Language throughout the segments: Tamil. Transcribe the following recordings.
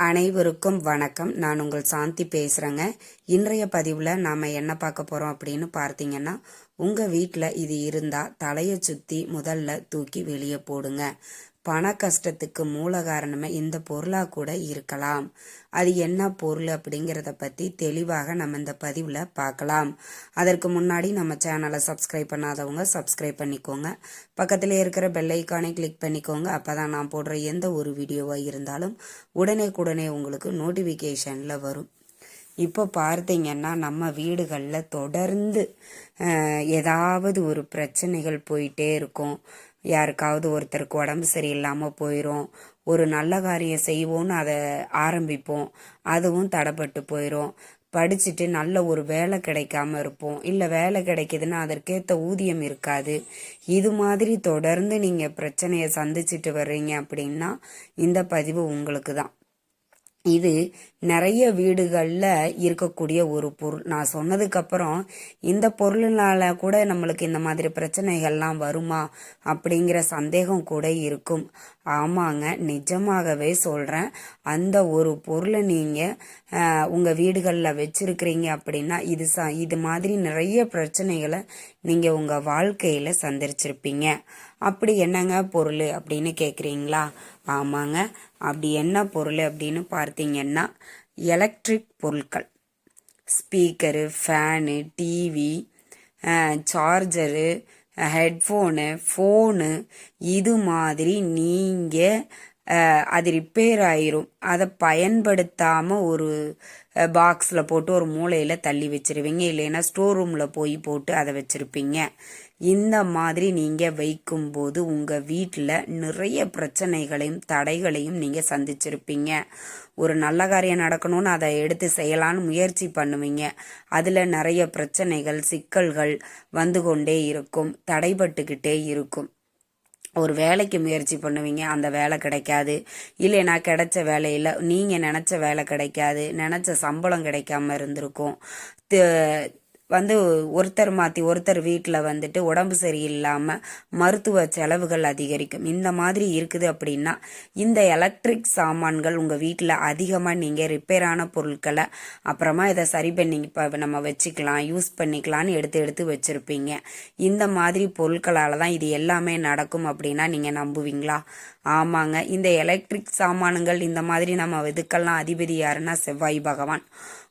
அனைவருக்கும் வணக்கம். நான் உங்கள் சாந்தி பேசுகிறேங்க இன்றைய பதிவில் நாம் என்ன பார்க்க போகிறோம் அப்படின்னு பார்த்தீங்கன்னா உங்கள் வீட்டில் இது இருந்தால் தலையை சுற்றி முதல்ல தூக்கி வெளியே போடுங்க. பண கஷ்டத்துக்கு மூல காரணமே இந்த பொருளாக கூட இருக்கலாம். அது என்ன பொருள் அப்படிங்கிறத பற்றி தெளிவாக நம்ம இந்த பதிவில் பார்க்கலாம் அதற்கு முன்னாடி நம்ம சேனலை சப்ஸ்கிரைப் பண்ணாதவங்க சப்ஸ்கிரைப் பண்ணிக்கோங்க. பக்கத்தில் இருக்கிற பெல் ஐக்கானை கிளிக் பண்ணிக்கோங்க. அப்போ தான் நான் போடுற எந்த ஒரு வீடியோவாக இருந்தாலும் உடனே உடனே உங்களுக்கு நோட்டிஃபிகேஷனில் வரும். இப்போ பார்த்தீங்கன்னா நம்ம வீடுகளில் தொடர்ந்து ஏதாவது ஒரு பிரச்சனைகள் போயிட்டே இருக்கும். யாருக்காவது ஒருத்தருக்கு உடம்பு சரியில்லாமல் போயிடும் ஒரு நல்ல காரியம் செய்வோன்னு அதை ஆரம்பிப்போம். அதுவும் தடைப்பட்டு போயிடும் படிச்சுட்டு நல்ல ஒரு வேலை கிடைக்காம இருப்போம். இல்லை வேலை கிடைக்குதுன்னா அதற்கேற்ற ஊதியம் இருக்காது. இது மாதிரி தொடர்ந்து நீங்கள் பிரச்சனையை சந்திச்சுட்டு வர்றீங்க அப்படின்னா இந்த பதிவு உங்களுக்கு தான் இது நிறைய வீடுகளில் இருக்கக்கூடிய ஒரு பொருள். நான் சொன்னதுக்கப்புறம் இந்த பொருளினால கூட நம்மளுக்கு இந்த மாதிரி பிரச்சனைகள்லாம் வருமா அப்படிங்கிற சந்தேகம் கூட இருக்கும். ஆமாங்க நிஜமாகவே சொல்கிறேன் அந்த ஒரு பொருளை நீங்கள் உங்கள் வீடுகளில் வச்சுருக்கிறீங்க அப்படின்னா இது ச இது மாதிரி நிறைய பிரச்சனைகளை நீங்கள் உங்கள் வாழ்க்கையில் சந்திச்சிருப்பீங்க. அப்படி என்னங்க பொருள் அப்படின்னு கேட்குறீங்களா ஆமாங்க. அப்படி என்ன பொருள் அப்படின்னு பார்த்தீங்கன்னா எலக்ட்ரிக் பொருட்கள். Speaker fan TV charger headphone phone இது மாதிரி நீங்கள் அது ரிப்பேர் ஆயிரும். அதை பயன்படுத்தாமல் ஒரு பாக்ஸில் போட்டு ஒரு மூலையில் தள்ளி வச்சிருவீங்க. இல்லைன்னா ஸ்டோர் ரூமில் போய் போட்டு அதை வச்சுருப்பீங்க. இந்த மாதிரி நீங்கள் வைக்கும்போது உங்கள் வீட்டில் நிறைய பிரச்சனைகளையும் தடைகளையும் நீங்கள் சந்திச்சிருப்பீங்க. ஒரு நல்ல காரியம் நடக்கணும்னு அதை எடுத்து செய்யலான்னு முயற்சி பண்ணுவீங்க. அதில் நிறைய பிரச்சனைகள் சிக்கல்கள் வந்து கொண்டே இருக்கும். தடைபட்டுக்கிட்டே இருக்கும். ஒரு வேலைக்கு முயற்சி பண்ணுவீங்க அந்த வேலை கிடைக்காது. இல்லைனா கிடைச்ச வேலையில் நீங்கள் நினச்ச வேலை கிடைக்காது நினச்ச சம்பளம் கிடைக்காம இருந்திருக்கும். வந்து ஒருத்தர் மாற்றி ஒருத்தர் வீட்டில் வந்துட்டு உடம்பு சரியில்லாமல் மருத்துவ செலவுகள் அதிகரிக்கும். இந்த மாதிரி இருக்குது அப்படின்னா இந்த எலக்ட்ரிக் சாமான்கள் உங்கள் வீட்டில் அதிகமாக நீங்கள் ரிப்பேரான பொருட்களை அப்புறமா இதை சரி பண்ணி இப்போ நம்ம வச்சுக்கலாம் யூஸ் பண்ணிக்கலாம்னு எடுத்து எடுத்து வச்சுருப்பீங்க. இந்த மாதிரி பொருட்களால் தான் இது எல்லாமே நடக்கும் அப்படின்னா நீங்கள் நம்புவீங்களா? ஆமாங்க. இந்த எலக்ட்ரிக் சாமான்கள் இந்த மாதிரி நம்ம இதுக்கெல்லாம் அதிபதி யாருன்னா செவ்வாய் பகவான்.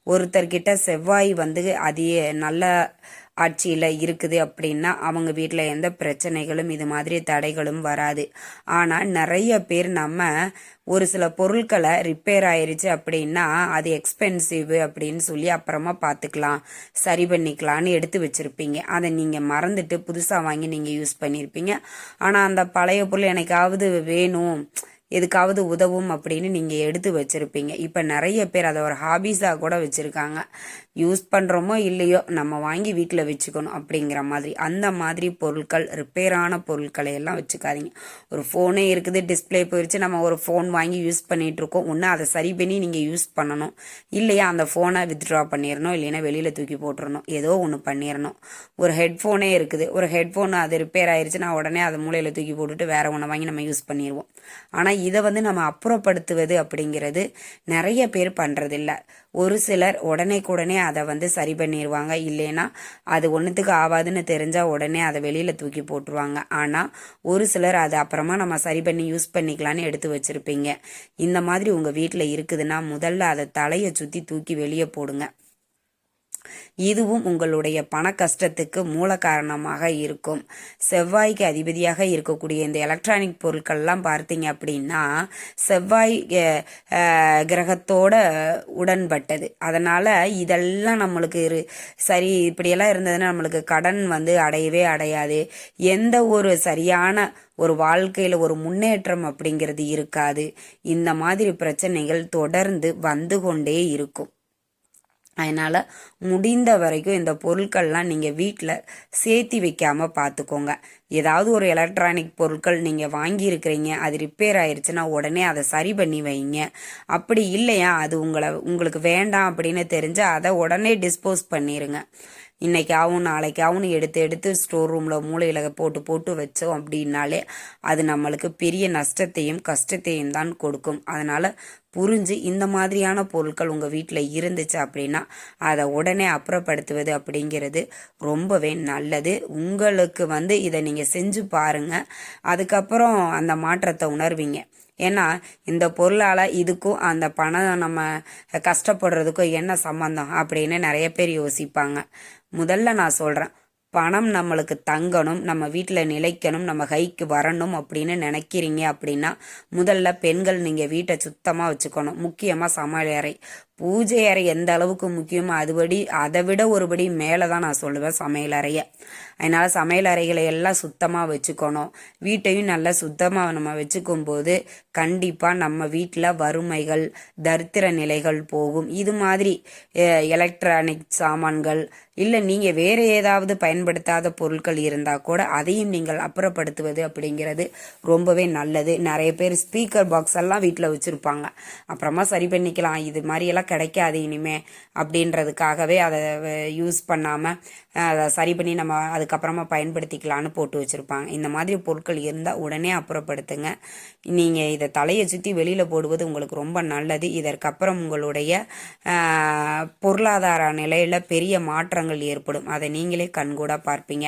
ஒருத்தர்கிட்ட செவ்வாய் வந்து அதிக நல்ல ஆட்சியில் இருக்குது அப்படின்னா அவங்க வீட்டில் எந்த பிரச்சனைகளும் இது மாதிரி தடைகளும் வராது. ஆனால் நிறைய பேர் நம்ம ஒரு சில பொருட்களை ரிப்பேர் ஆயிருச்சு அப்படின்னா அது எக்ஸ்பென்சிவ் அப்படின்னு சொல்லி அப்புறமா பார்த்துக்கலாம் சரி பண்ணிக்கலான்னு எடுத்து வச்சிருப்பீங்க. அதை நீங்கள் மறந்துட்டு புதுசாக வாங்கி நீங்கள் யூஸ் பண்ணியிருப்பீங்க ஆனால் அந்த பழைய பொருள் எனக்காவது வேணும் எதுக்காவது உதவும் அப்படின்னு நீங்கள் எடுத்து வச்சுருப்பீங்க. இப்போ நிறைய பேர் அதை ஒரு ஹாபீஸாக கூட வச்சுருக்காங்க. யூஸ் பண்ணுறோமோ இல்லையோ நம்ம வாங்கி வீட்டில் வச்சுக்கணும் அப்படிங்கிற மாதிரி. அந்த மாதிரி பொருட்கள் ரிப்பேரான பொருட்களை எல்லாம் வச்சுக்காதீங்க. ஒரு ஃபோனே இருக்குது டிஸ்ப்ளே போயிடுச்சு நம்ம ஒரு ஃபோன் வாங்கி யூஸ் பண்ணிகிட்ருக்கோம் ஒன்று அதை சரி பண்ணி நீங்கள் யூஸ் பண்ணணும். இல்லையா அந்த ஃபோனை வித்ட்ரா பண்ணிடணும் இல்லைன்னா வெளியில் தூக்கி போட்டுறணும். ஏதோ ஒன்று பண்ணிடணும் ஒரு ஹெட்ஃபோனே இருக்குது. ஒரு ஹெட்ஃபோன் அது ரிப்பேர் ஆயிருச்சுன்னா உடனே அதை மூலையில் தூக்கி போட்டுட்டு வேற ஒன்று வாங்கி நம்ம யூஸ் பண்ணிடுவோம் ஆனால் இதை வந்து நம்ம அப்புறப்படுத்துவது அப்படிங்கிறது நிறைய பேர் பண்ணுறதில்ல ஒரு சிலர் உடனே உடனே அதை வந்து சரி பண்ணிடுவாங்க இல்லைன்னா அது ஒன்றுத்துக்கு ஆகாதுன்னு தெரிஞ்சால் உடனே அதை வெளியில் தூக்கி போட்டுருவாங்க. ஆனால் ஒரு சிலர் அதை அப்புறமா நம்ம சரி பண்ணி யூஸ் பண்ணிக்கலான்னு எடுத்து வச்சுருப்பீங்க. இந்த மாதிரி உங்கள் வீட்டில் இருக்குதுன்னா முதல்ல அதை தலையை சுற்றி தூக்கி வெளியே போடுங்க. இதுவும் உங்களுடைய பண கஷ்டத்துக்கு மூல காரணமாக இருக்கும். செவ்வாய்க்கு அதிபதியாக இருக்கக்கூடிய இந்த எலக்ட்ரானிக் பொருட்கள்லாம் பார்த்தீங்க அப்படின்னா செவ்வாய் கிரகத்தோட உடன்பட்டது. அதனால இதெல்லாம் நம்மளுக்கு இரு சரி இப்படியெல்லாம் இருந்ததுன்னா நம்மளுக்கு கடன் வந்து அடையவே அடையாது. எந்த ஒரு சரியான ஒரு வாழ்க்கையில் ஒரு முன்னேற்றம் அப்படிங்கிறது இருக்காது. இந்த மாதிரி பிரச்சனைகள் தொடர்ந்து வந்து கொண்டே இருக்கும். அதனால் முடிந்த வரைக்கும் இந்த பொருட்கள்லாம் நீங்கள் வீட்டில் சேர்த்தி வைக்காமல் பார்த்துக்கோங்க ஏதாவது ஒரு எலக்ட்ரானிக் பொருட்கள் நீங்கள் வாங்கியிருக்கிறீங்க அது ரிப்பேர் ஆயிடுச்சுன்னா உடனே அதை சரி பண்ணி வைங்க. அப்படி இல்லையா? அது உங்களை உங்களுக்கு வேண்டாம் அப்படின்னு தெரிஞ்சு அதை உடனே டிஸ்போஸ் பண்ணிடுங்க இன்னைக்கு நாளைக்காகவும் எடுத்து எடுத்து ஸ்டோர் ரூமில் மூளையில் போட்டு போட்டு வச்சோம் அப்படின்னாலே அது நம்மளுக்கு பெரிய நஷ்டத்தையும் கஷ்டத்தையும் தான் கொடுக்கும். அதனால் புரிஞ்சு இந்த மாதிரியான பொருட்கள் உங்கள் வீட்டில் இருந்துச்சு அப்படின்னா அதை உடனே அப்புறப்படுத்துவது அப்படிங்கிறது ரொம்பவே நல்லது. உங்களுக்கு வந்து இதை நீங்கள் செஞ்சு பாருங்கள் அதுக்கப்புறம் அந்த மாற்றத்தை உணர்வீங்க. ஏன்னா இந்த பொருளால் இதுக்கும் அந்த பணம் நம்ம கஷ்டப்படுறதுக்கும் என்ன சம்மந்தம் அப்படின்னு நிறைய பேர் யோசிப்பாங்க. முதல்ல நான் சொல்கிறேன் பணம் நம்மளுக்கு தங்கணும் நம்ம வீட்டில் நிலைக்கணும் நம்ம கைக்கு வரணும் அப்படின்னு நினைக்கிறீங்க அப்படின்னா முதல்ல பெண்கள் நீங்கள் வீட்டை சுத்தமாக வச்சுக்கணும். முக்கியமாக சமையலறை பூஜை அறை எந்த அளவுக்கு முக்கியமோ அதுபடி அதை விட ஒருபடி மேலே தான் நான் சொல்லுவேன் சமையல் அறையை. அதனால் சமையல் அறைகளை எல்லாம் சுத்தமாக வச்சுக்கணும். வீட்டையும் நல்லா சுத்தமாக நம்ம வச்சுக்கும் போது கண்டிப்பாக நம்ம வீட்டில் வறுமைகள் தரித்திர நிலைகள் போகும். இது மாதிரி எலக்ட்ரானிக் சாமான்கள் இல்லை நீங்கள் வேறு ஏதாவது பயன்படுத்தாத பொருட்கள் இருந்தால் கூட அதையும் நீங்கள் அப்புறப்படுத்துவது அப்படிங்கிறது ரொம்பவே நல்லது. நிறைய பேர் ஸ்பீக்கர் பாக்ஸ் எல்லாம் வீட்டில் வச்சுருப்பாங்க. அப்புறமா சரி பண்ணிக்கலாம். இது மாதிரியெல்லாம் கிடைக்காது இனிமே அப்படின்றதுக்காகவே அதை யூஸ் பண்ணாமல் அதை சரி பண்ணி நம்ம அதுக்கப்புறமா பயன்படுத்திக்கலான்னு போட்டு வச்சுருப்பாங்க. இந்த மாதிரி பொருட்கள் இருந்தால் உடனே அப்புறப்படுத்துங்க. நீங்கள் இதை தலையை சுற்றி வெளியில் போடுவது உங்களுக்கு ரொம்ப நல்லது. இதற்கப்புறம் உங்களுடைய பொருளாதார நிலையில் பெரிய மாற்றங்கள் ஏற்படும். அதை நீங்களே கண்கூட பார்ப்பீங்க.